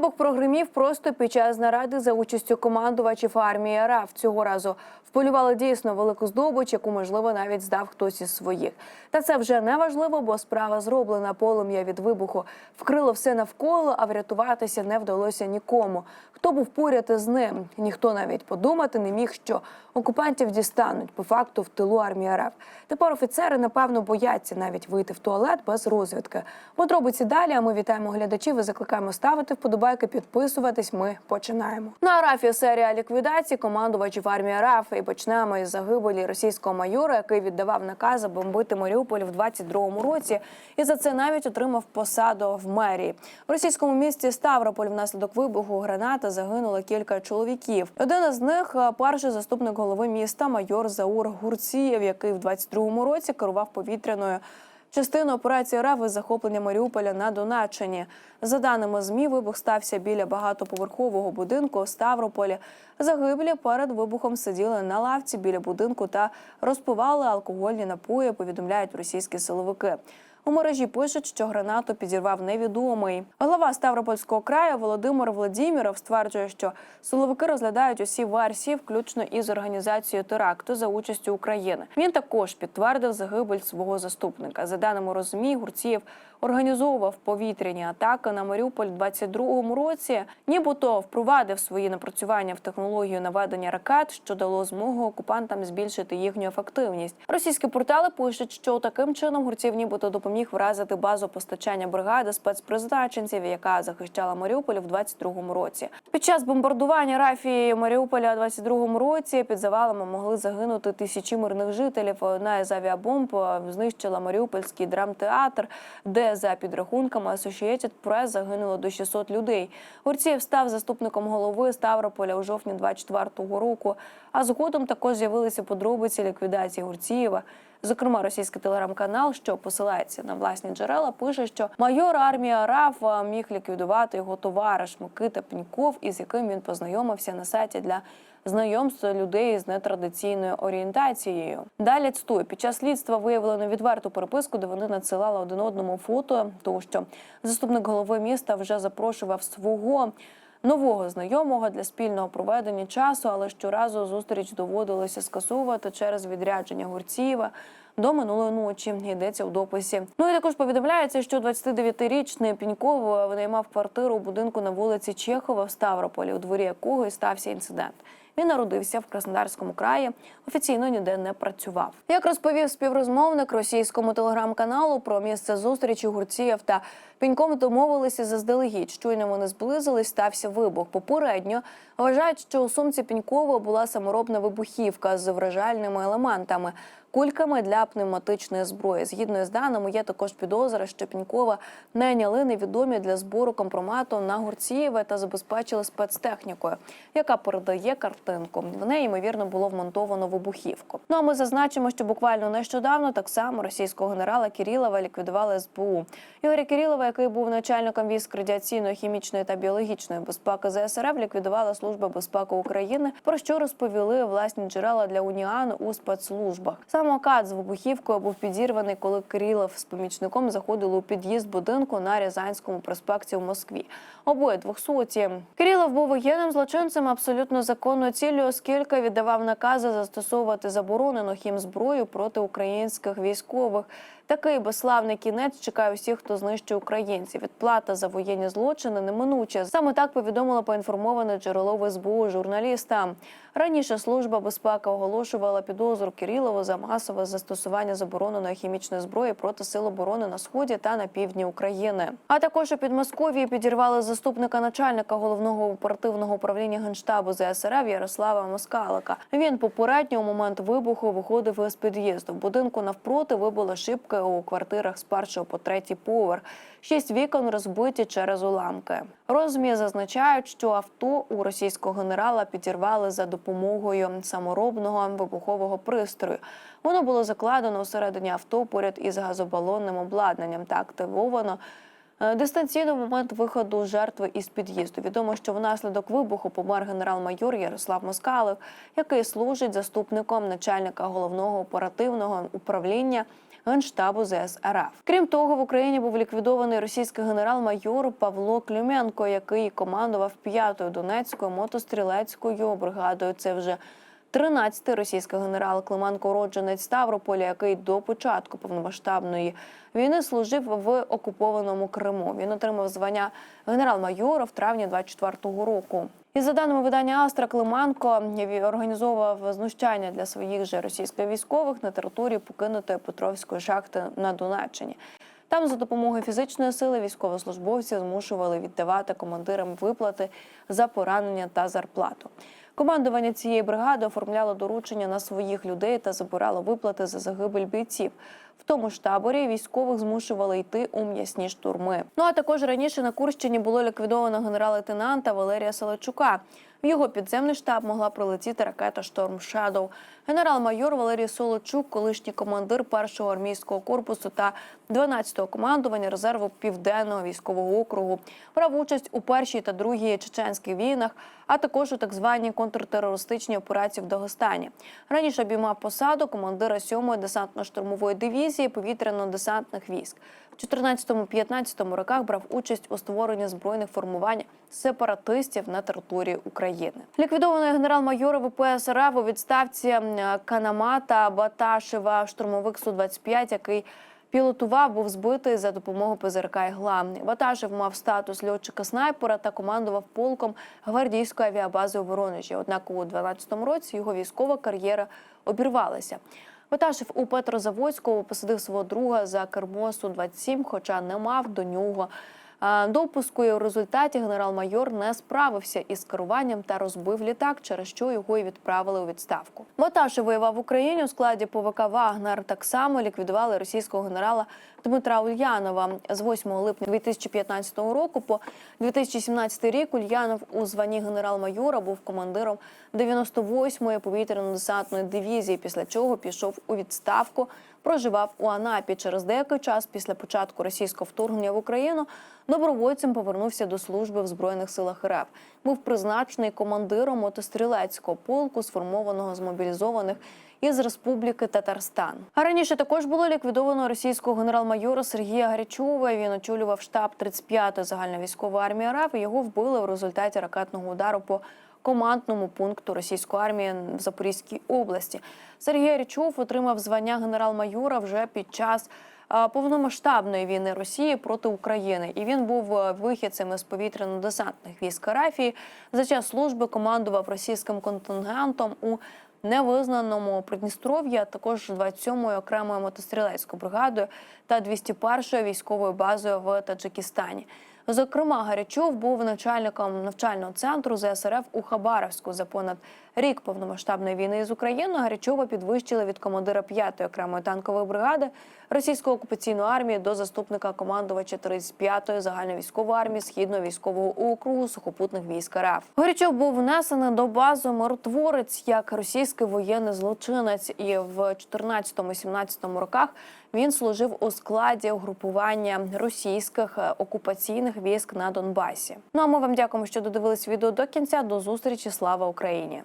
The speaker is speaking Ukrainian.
Вибух прогримів просто під час наради за участю командувачів армії РФ. Цього разу вполювали дійсно велику здобич, яку можливо навіть здав хтось із своїх. Та це вже не важливо, бо справа зроблена. Полум'я від вибуху вкрило все навколо, а врятуватися не вдалося нікому. Хто був поряд із ним? Ніхто навіть подумати не міг, що окупантів дістануть по факту в тилу армії РФ. Тепер офіцери напевно бояться навіть вийти в туалет без розвідки. Подробиці далі. А ми вітаємо глядачів і закликаємо ставити вподобайки, підписуватись. Ми починаємо. На Арафі серія ліквідацій командувачів армії РФ. І почнемо із загибелі російського майора, який віддавав накази бомбити Маріуполь в 22-му році, і за це навіть отримав посаду в мерії. В російському місті Ставрополь внаслідок вибуху гранати загинуло кілька чоловіків. Один із них е, перший заступник голови міста майор Заур Гурцієв, який в 22-му році керував повітряною. Частиною операції РФ із захоплення Маріуполя на Донеччині. За даними ЗМІ, вибух стався біля багатоповерхового будинку у Ставрополі. Загиблі перед вибухом сиділи на лавці біля будинку та розпивали алкогольні напої. Повідомляють російські силовики. У мережі пишуть, що гранату підірвав невідомий. Голова Ставропольського краю Володимир Владіміров стверджує, що силовики розглядають усі версії, включно із організацією теракту за участю України. Він також підтвердив загибель свого заступника. За даними розумі, Гурцієв організовував повітряні атаки на Маріуполь у 22-му році. Нібито впровадив свої напрацювання в технологію наведення ракет, що дало змогу окупантам збільшити їхню ефективність. Російські портали пишуть, що таким чином Гурців нібито допоміг вразити базу постачання бригади спецпризначенців, яка захищала Маріуполь в 22-му році. Під час бомбардування Рафії Маріуполя у 22-му році під завалами могли загинути тисячі мирних жителів. Одна із авіабомб знищила Маріупольський драмтеатр, де за підрахунками Associated Press загинуло до 600 людей. Гурцієв став заступником голови Ставрополя у жовтні 24-го року. А згодом також з'явилися подробиці ліквідації Гурцієва. Зокрема, російський телеграм-канал, що посилається на власні джерела, пише, що майор армії РАФ міг ліквідувати його товариш Микита Пніков, із яким він познайомився на сайті для знайомства людей з нетрадиційною орієнтацією. Далі цитую, під час слідства виявлено відверту переписку, де вони надсилали один одному фото, тому що заступник голови міста вже запрошував свого. Нового знайомого для спільного проведення часу, але щоразу зустріч доводилося скасовувати через відрядження Гурцієва до минулої ночі. Йдеться у дописі. Ну і також повідомляється, що 29-річний Піньков винаймав квартиру у будинку на вулиці Чехова в Ставрополі, у дворі якого і стався інцидент. Він народився в Краснодарському краї, офіційно ніде не працював. Як розповів співрозмовник російському телеграм-каналу про місце зустрічі Гурцієв та Піньком домовилися заздалегідь. Щойно вони зблизились, стався вибух. Попередньо вважають, що у сумці Пінькова була саморобна вибухівка з вражальними елементами. Кульками для пневматичної зброї. Згідно з даними, є також підозра, що Пінькова найняли невідомі для збору компромату на Гурцієве та забезпечили спецтехнікою, яка передає картинку. В неї ймовірно було вмонтовано вибухівку. Ну а ми зазначимо, що буквально нещодавно так само російського генерала Кірілова ліквідували СБУ. Ігоря Кірілова, який був начальником військ радіаційної, хімічної та біологічної безпеки ЗСРФ, ліквідувала служба безпеки України. Про що розповіли власні джерела для Уніану у спецслужбах. Самокат з вибухівкою був підірваний, коли Кирилов з помічником заходили у під'їзд будинку на Рязанському проспекті в Москві. Обоє двохсоті. Кирилов був воєнним злочинцем абсолютно законною ціллю, оскільки віддавав накази застосовувати заборонену хімзброю проти українських військових. Такий безславний кінець чекає усіх, хто знищує українців. Відплата за воєнні злочини неминуча. Саме так повідомило поінформоване джерело СБУ журналістам. Раніше служба безпеки оголошувала підозру Кирилову за масове застосування забороненої хімічної зброї проти сил оборони на сході та на півдні України. А також у Підмосков'ї підірвали заступника начальника головного оперативного управління генштабу ЗСРФ Ярослава Москалика. Він попередньо у момент вибуху виходив із під'їзду. В будинку навпроти вибули шибки у квартирах з першого по третій поверх. Шість вікон розбиті через уламки. Розмі зазначають, що авто у російського генерала підірвали за допомогою саморобного вибухового пристрою. Воно було закладено всередині авто поряд із газобалонним обладнанням та активовано. е, Дистанційно в момент виходу жертви із під'їзду відомо, що внаслідок вибуху помер генерал-майор Ярослав Москалик, який служить заступником начальника головного оперативного управління генштабу ЗС РФ. Крім того, в Україні був ліквідований російський генерал-майор Павло Клюменко, який командував 5-ю Донецькою мотострілецькою бригадою. Це вже 13-й російський генерал Клименко, уродженець Ставрополя, який до початку повномасштабної війни служив в окупованому Криму. Він отримав звання генерал-майора в травні 24-го року. І за даними видання Астра Клименко організовував знущання для своїх же російських військових на території покинутої Петровської шахти на Донеччині. Там за допомогою фізичної сили військовослужбовці змушували віддавати командирам виплати за поранення та зарплату. Командування цієї бригади оформляло доручення на своїх людей та забирало виплати за загибель бійців. В тому ж таборі військових змушували йти у м'ясні штурми. Ну а також раніше на Курщині було ліквідовано генерал-лейтенанта Валерія Солочука. В його підземний штаб могла прилетіти ракета Шторм Шадоу. Генерал-майор Валерій Солочук, колишній командир першого армійського корпусу та 12-го командування резерву південного військового округу, брав участь у першій та другій чеченських війнах, а також у так званій контртерористичній операції в Дагестані. Раніше обіймав посаду командира 7-ї десантно-штурмової дивізії повітряно-десантних військ. В 14-15 роках брав участь у створенні збройних формувань сепаратистів на території України. Ліквідований генерал-майор ВПС РФ у відставці Канамата Баташева, штурмовик су 25 який пілотував, був збитий за допомогою ПЗРК «Ігла». Ватажев мав статус льотчика-снайпера та командував полком гвардійської авіабази у Воронежі. Однак у 12-му році його військова кар'єра обірвалася. Баташев у Петрозаводському посадив свого друга за кермо Су-27, хоча не мав до нього допуску. І у результаті генерал-майор не справився із керуванням та розбив літак, через що його і відправили у відставку. Баташев воював в Україні у складі ПВК Вагнер. Так само ліквідували російського генерала Дмитра Ульянова з 8 липня 2015 року по 2017 рік. Ульянов у званні генерал-майора був командиром 98-ї повітряно-десантної дивізії. Після чого пішов у відставку. Проживав у Анапі через деякий час після початку російського вторгнення в Україну. Добровольцем повернувся до служби в збройних силах РФ. Був призначений командиром мотострілецького полку, сформованого з мобілізованих із Республіки Татарстан. А раніше також було ліквідовано російського генерал-майора Сергія Гарячова. Він очолював штаб 35-ї загальновійськової армії і Його вбили в результаті ракетного удару по командному пункту російської армії в Запорізькій області. Сергій Річов отримав звання генерал-майора вже під час повномасштабної війни Росії проти України, і він був вихідцем із повітряно-десантних військ Арафії. За час служби командував російським контингентом у невизнаному Придністров'ї, а також 27-ю окремою мотострілецькою бригадою та 201-ю військовою базою в Таджикистані. Зокрема, Гарячов був начальником навчального центру ЗСРФ у Хабаровську за понад рік повномасштабної війни з Україною. Гарячова підвищили від командира 5-ї окремої танкової бригади російської окупаційної армії до заступника командувача 35-ї загальновійськової армії східного військового округу сухопутних військ РФ. Горячов був внесений до бази миротворець як російський воєнний злочинець, і в 14-17 роках він служив у складі угрупування російських е, окупаційних військ на Донбасі. Ну а ми вам дякуємо, що додивились відео до кінця. До зустрічі. Слава Україні!